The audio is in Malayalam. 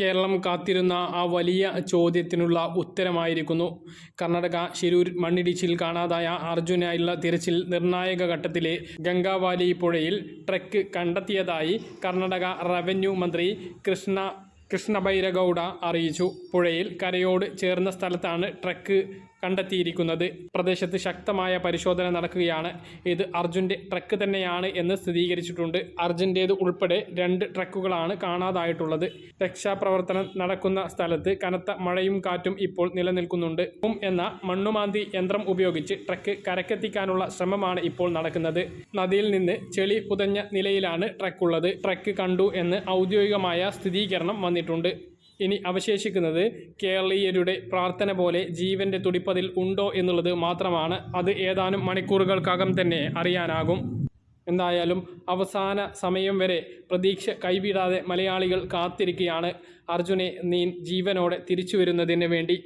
കേരളം കാത്തിരുന്ന ആ വലിയ ചോദ്യത്തിനുള്ള ഉത്തരമായിരിക്കുന്നു. കർണാടക ശിരൂർ മണ്ണിടിച്ചിൽ കാണാതായ അർജുനായുള്ള തിരച്ചിൽ നിർണായക ഘട്ടത്തിലെ ഗംഗാവാലി പുഴയിൽ ട്രക്ക് കണ്ടെത്തിയതായി കർണാടക റവന്യൂ മന്ത്രി കൃഷ്ണ കൃഷ്ണബൈരഗൗഡ അറിയിച്ചു. പുഴയിൽ കരയോട് ചേർന്ന സ്ഥലത്താണ് ട്രക്ക് കണ്ടെത്തിയിരിക്കുന്നത്. പ്രദേശത്ത് ശക്തമായ പരിശോധന നടക്കുകയാണ്. ഇത് അർജുന്റെ ട്രക്ക് തന്നെയാണ് എന്ന് സ്ഥിരീകരിച്ചിട്ടുണ്ട്. അർജുന്റേത് ഉൾപ്പെടെ രണ്ട് ട്രക്കുകളാണ് കാണാതായിട്ടുള്ളത്. രക്ഷാപ്രവർത്തനം നടക്കുന്ന സ്ഥലത്ത് കനത്ത മഴയും കാറ്റും ഇപ്പോൾ നിലനിൽക്കുന്നുണ്ട്. എന്ന മണ്ണുമാന്തി യന്ത്രം ഉപയോഗിച്ച് ട്രക്ക് കരക്കെത്തിക്കാനുള്ള ശ്രമമാണ് ഇപ്പോൾ നടക്കുന്നത്. നദിയിൽ നിന്ന് ചെളി പുതഞ്ഞ നിലയിലാണ് ട്രക്കുള്ളത്. ട്രക്ക് കണ്ടു എന്ന് ഔദ്യോഗികമായ സ്ഥിരീകരണം വന്നിട്ടുണ്ട്. ഇനി അവശേഷിക്കുന്നത് കേരളീയരുടെ പ്രാർത്ഥന പോലെ ജീവന്റെ തുടിപ്പതിൽ ഉണ്ടോ എന്നുള്ളത് മാത്രമാണ്. അത് ഏതാനും മണിക്കൂറുകൾക്കകം തന്നെ അറിയാനാകും. എന്തായാലും അവസാന സമയം വരെ പ്രതീക്ഷ കൈവിടാതെ മലയാളികൾ കാത്തിരിക്കുകയാണ്. അർജുനെ നീ ജീവനോടെ തിരിച്ചു വരുന്നതിന് വേണ്ടി.